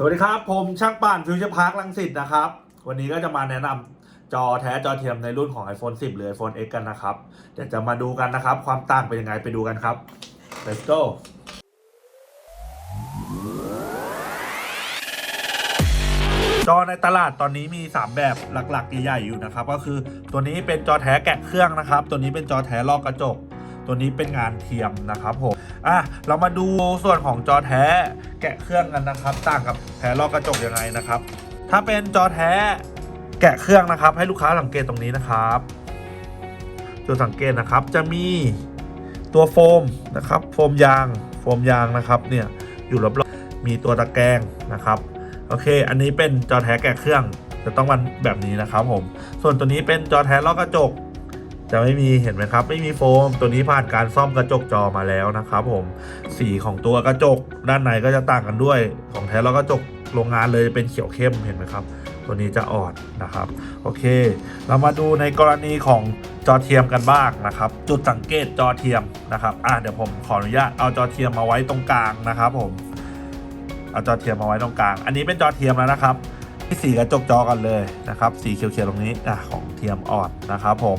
สวัสดีครับ ผมช่างป่านฟิวเจอร์พาร์คลังสิตนะครับ วันนี้ก็จะมาแนะนำจอแท้จอเทียมในรุ่นของ iPhone 10 หรือ iPhone X กันนะครับ เดี๋ยวจะมาดูกันนะครับ ความต่างเป็นยังไงไปดูกันครับ let's go จอในตลาดตอนนี้มี 3 แบบหลักๆใหญ่ๆอยู่นะครับ ก็คือตัวนี้เป็นจอแท้แกะเครื่องนะครับ ตัวนี้เป็นจอแท้ลอกกระจก ตัวนี้เป็นงานเทียมนะครับผมอะเรามาดูส่วนของจอแท้แกะเครื่องกันนะครับ ต่างกับแท้ลอกกระจกยังไงนะครับ ถ้าเป็นจอแท้แกะเครื่องนะครับ ให้ลูกค้าสังเกตตรงนี้นะครับจุดสังเกตนะครับจะมีตัวโฟมนะครับ โฟมยางโฟมยางนะครับเนี่ยอยู่รอบๆมีตัวตะแกรงนะครับโอเค อันนี้เป็นจอแท้แกะเครื่องจะต้องมันแบบนี้นะครับผม ส่วนตัวนี้เป็นจอแท้ลอกกระจก จะไม่มีเห็นไหมครับ ไม่มีโฟมตัวนี้ผ่านการซ่อมกระจกจอมาแล้วนะครับผมสีของตัวกระจกด้านในก็จะต่างกันด้วย ของแท้ลอกกระจกโรงงานเลยเป็นเขียวเข้มเห็นไหมครับ ตัวนี้จะอ่อนนะครับโอเค เรามาดูในกรณีของจอเทียมกันบ้างนะครับ จุดสังเกตจอเทียมนะครับอะเดี๋ยวผมขออนุญาตเอาจอเทียมมาไว้ตรงกลางนะครับผมเอาจอเทียมมาไว้ตรงกลาง อันนี้เป็นจอเทียมแล้วนะครับที่สีกระจกจอกันเลยนะครับ สีเขียวๆตรงนี้อะของเทียมอ่อนนะครับผม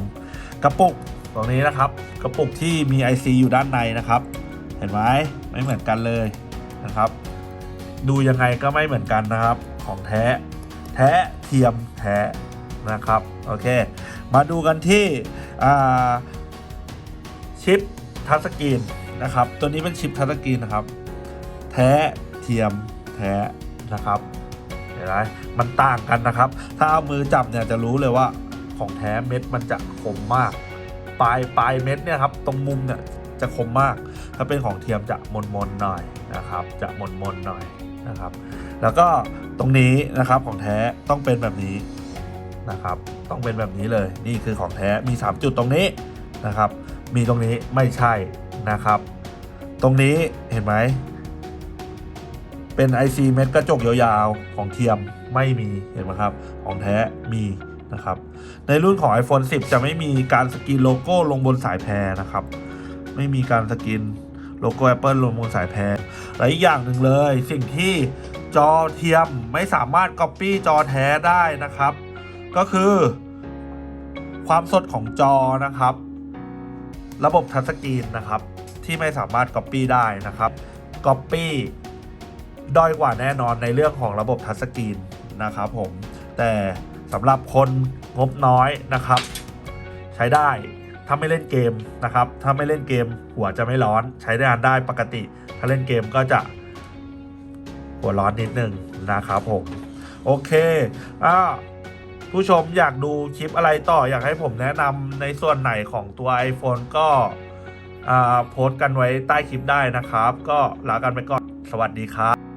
กระปุกตรงนี้นะครับ กระปุกที่มี IC อยู่ด้านในนะครับ เห็นไหมไม่เหมือนกันเลยนะครับ ดูยังไงก็ไม่เหมือนกันนะครับ ของแท้ แท้เทียมแท้นะครับโอเค มาดูกันที่ชิปทัชสกรีนนะครับ ตัวนี้เป็นชิปทัชสกรีนนะครับ แท้เทียมแท้นะครับเห็นไหมมันต่างกันนะครับ ถ้าเอามือจับเนี่ยจะรู้เลยว่า ของแท้เม็ดมันจะคมมาก ปลายปลายเม็ดเนี่ยครับตรงมุมเนี่ยจะคมมาก ถ้าเป็นของเทียมจะมนมนหน่อยนะครับ จะมนมนหน่อยนะครับ แล้วก็ตรงนี้นะครับของแท้ต้องเป็นแบบนี้นะครับ ต้องเป็นแบบนี้เลยนี่คือของแท้มี 3 จุดตรงนี้นะครับ มีตรงนี้ไม่ใช่นะครับ ตรงนี้เห็นไหมเป็น IC เม็ดกระจกยาวๆของเทียมไม่มีเห็นไหมครับ ของแท้มี นะครับ ในรุ่นของ iPhone 10 จะไม่มีการสกรีนโลโก้ลงบนสายแพรนะครับ ไม่มีการสกรีนโลโก้ Apple ลงบนสายแพรและอีกอย่างหนึ่งเลย สิ่งที่จอเทียมไม่สามารถ Copy จอแท้ได้นะครับ ก็คือความสดของจอนะครับ ระบบทัชสกรีนนะครับ ที่ไม่สามารถ Copy ได้นะครับ Copy ด้อยกว่าแน่นอนในเรื่องของระบบทัชสกรีนนะครับผมแต่ สำหรับคนงบน้อยนะครับ ใช้ได้ถ้าไม่เล่นเกมนะครับ ถ้าไม่เล่นเกมหัวจะไม่ร้อน ใช้ได้านได้ปกติ ถ้าเล่นเกมก็จะหัวร้อนนิดนึงนะครับผมโอเคอ่าผู้ชมอยากดูคลิปอะไรต่ออยากให้ผมแนะนำในส่วนไหนของตัว iPhone ก็อ่าโพสต์กันไว้ใต้คลิปได้นะครับ ก็ลากันไปก่อน สวัสดีครับ